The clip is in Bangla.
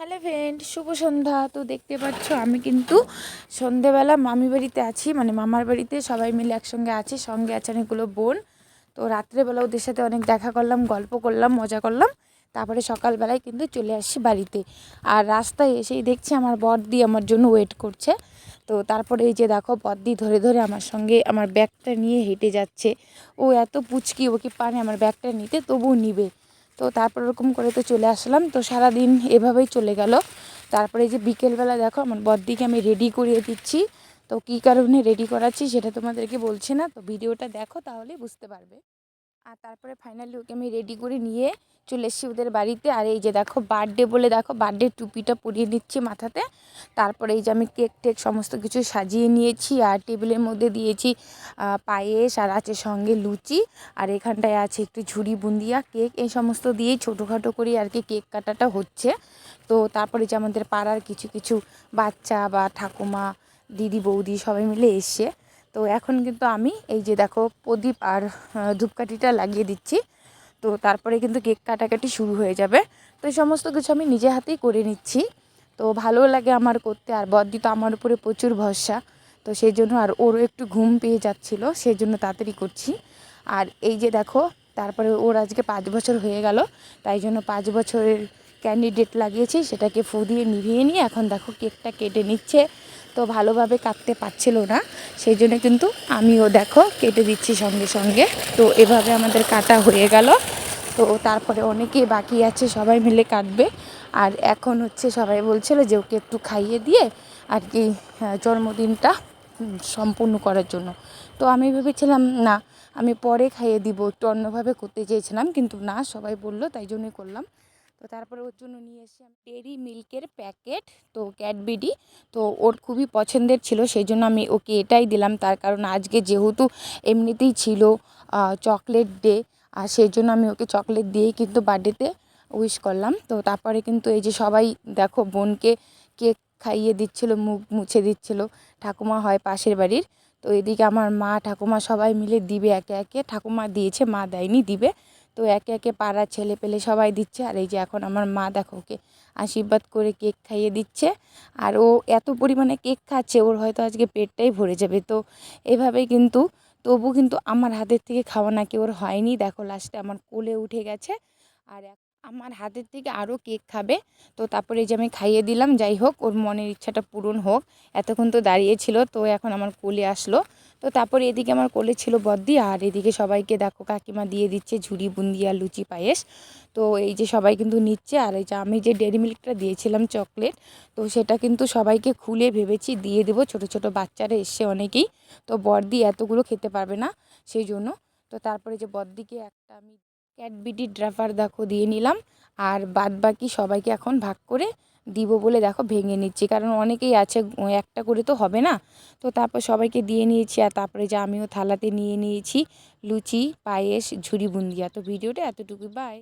হ্যালো ফ্রেন্ড, শুভ সন্ধ্যা। তো দেখতে পাচ্ছ, আমি কিন্তু সন্ধেবেলা মামি বাড়িতে আছি মানে মামার বাড়িতে সবাই মিলে একসঙ্গে আছি, সঙ্গে আছে অনেকগুলো বোন। তো রাত্রেবেলা ওদের সাথে অনেক দেখা করলাম, গল্প করলাম, মজা করলাম। তারপরে সকালবেলায় কিন্তু চলে আসছি বাড়িতে। আর রাস্তায় এসেই দেখছি আমার বড়দি আমার জন্য ওয়েট করছে। তো তারপরে এই যে দেখো বদ্দি ধরে ধরে আমার সঙ্গে আমার ব্যাগটা নিয়ে হেঁটে যাচ্ছে। ও এত পুচকি, ও কি পারে আমার ব্যাগটা নিতে? তবুও নিবে। তো তারপর ওরকম করে তো চলে আসলাম। তো সারাদিন এভাবেই চলে গেল। তারপরে যে বিকেলবেলা দেখো, আমার বদ্দিকে আমি রেডি করিয়ে দিচ্ছি। তো কী কারণে রেডি করাচ্ছি সেটা তোমাদেরকে বলছি না। তো ভিডিওটা দেখো তাহলে বুঝতে পারবে। আর তারপরে ফাইনালি ওকে আমি রেডি করে নিয়ে চলে এসেছি ওদের বাড়িতে। আর এই যে দেখো বার্থডে বলে দেখো বার্থডে টুপিটা পরিয়ে নিচ্ছি মাথাতে। তারপরে এই যে আমি কেক টেক সমস্ত কিছু সাজিয়ে নিয়েছি আর টেবিলের মধ্যে দিয়েছি পায়েস আর আছে সঙ্গে লুচি। আর এখানটায় আছে একটু ঝুড়ি, বুন্দিয়া কেক এই সমস্ত দিয়েই ছোটোখাটো করে আর কি কেক কাটাটা হচ্ছে। তো তারপরে যে আমাদের পাড়ার কিছু কিছু বাচ্চা বা ঠাকুমা, দিদি, বৌদি সবাই মিলে এসছে। তো এখন কিন্তু আমি এই যে দেখো প্রদীপ আর ধূপকাঠিটা লাগিয়ে দিচ্ছি। তো তারপরে কিন্তু কেক কাটাকাটি শুরু হয়ে যাবে। তো এই সমস্ত কিছু আমি নিজে হাতেই করে নিচ্ছি। তো ভালো লাগে আমার করতে, আর বদ্দি তো আমার উপরে প্রচুর ভরসা। তো সেই জন্য আর ওরও একটু ঘুম পেয়ে যাচ্ছিল, সেই জন্য তাড়াতাড়ি করছি। আর এই যে দেখো, তারপরে ওর আজকে পাঁচ বছর হয়ে গেল, তাই জন্য পাঁচ বছরের ক্যান্ডিডেট লাগিয়েছি, সেটাকে ফু দিয়ে নিভিয়ে নিয়ে এখন দেখো কেকটা কেটে নিচ্ছে। তো ভালোভাবে কাটতে পারছিল না, সেই জন্য কিন্তু আমিও দেখো কেটে দিচ্ছি সঙ্গে সঙ্গে। তো এভাবে আমাদের কাটা হয়ে গেল। তো তারপরে অনেকেই বাকি আছে, সবাই মিলে কাটবে। আর এখন হচ্ছে সবাই বলছিল যে ওকে একটু খাইয়ে দিয়ে আর কি জন্মদিনটা সম্পূর্ণ করার জন্য। তো আমি ভেবেছিলাম, না, আমি পরে খাইয়ে দিব। একটু অন্যভাবে করতে চেয়েছিলাম, কিন্তু না, সবাই বলল, তাই জন্যই করলাম। তো তারপরে ওর জন্য নিয়ে এসে আমি ডেরি মিল্কের প্যাকেট তো ক্যাডবেরি তো ওর খুবই পছন্দের ছিল সেই জন্য আমি ওকে এটাই দিলাম। তার কারণ আজকে যেহেতু এমনিতেই ছিল চকলেট ডে আর সেই জন্য আমি ওকে চকলেট দিয়েই কিন্তু বার্থডেতে উইশ করলাম। তো তারপরে কিন্তু এই যে সবাই, দেখো, বোনকে কেক খাইয়ে দিচ্ছিল, মুখ মুছে দিচ্ছিল, ঠাকুমা হয় পাশের বাড়ির। তো এদিকে আমার মা, ঠাকুমা সবাই মিলে দিবে, একে একে ঠাকুমা দিয়েছে, মা দেয়নি, দিবে। তো একে একে পাড়ার ছেলে পেলে সবাই দিচ্ছে। আর এই যে এখন আমার মা দেখো ওকে আশীর্বাদ করে কেক খাইয়ে দিচ্ছে। আর ও এত পরিমাণে কেক খাচ্ছে, ওর হয়তো আজকে পেটটাই ভরে যাবে। তো এভাবেই কিন্তু, তবু কিন্তু আমার হাতের থেকে খাওয়া নাকি ওর হয়নি। দেখো লাস্টে আমার কোলে উঠে গেছে। আর আমার হাতের থেকে আরও কেক খাবে। তো তারপরে যে আমি খাইয়ে দিলাম, যাই হোক, ওর মনের ইচ্ছাটা পূরণ হোক। এতক্ষণ তো দাঁড়িয়েছিল, তো এখন আমার কোলে আসলো। তো তারপরে এদিকে আমার কোলে ছিল বদ্দি, আর এদিকে সবাইকে দেখো কাকিমা দিয়ে দিচ্ছে ঝুড়ি বুন্দিয়া লুচি পায়েস। তো এই যে সবাই কিন্তু নিচ্ছে, আর এই যে আমি যে ডেরি মিল্কটা দিয়েছিলাম চকলেট, তো সেটা কিন্তু সবাইকে খুলে ভেবেছি দিয়ে দেবো। ছোটো ছোটো বাচ্চারা এসছে অনেকেই। তো বর্দি এতগুলো খেতে পারবে না, সেই জন্য। তো তারপরে যে বদ্দিকে একটা আমি ক্যাডবিডি ড্রাফার দেখো দিয়ে নিলাম। আর বাদ বাকি সবাইকে এখন ভাগ করে দিব বলে দেখো ভেঙে নিচ্ছি। কারণ অনেকেই আছে একটা করে তো হবে না। তো তারপর সবাইকে দিয়ে নিয়েছি আর তারপরে যে আমিও থালাতে নিয়ে নিয়েছি, লুচি, পায়েস, ঝুড়ি বুন্দিয়া। তো ভিডিওটা এতটুকু বাই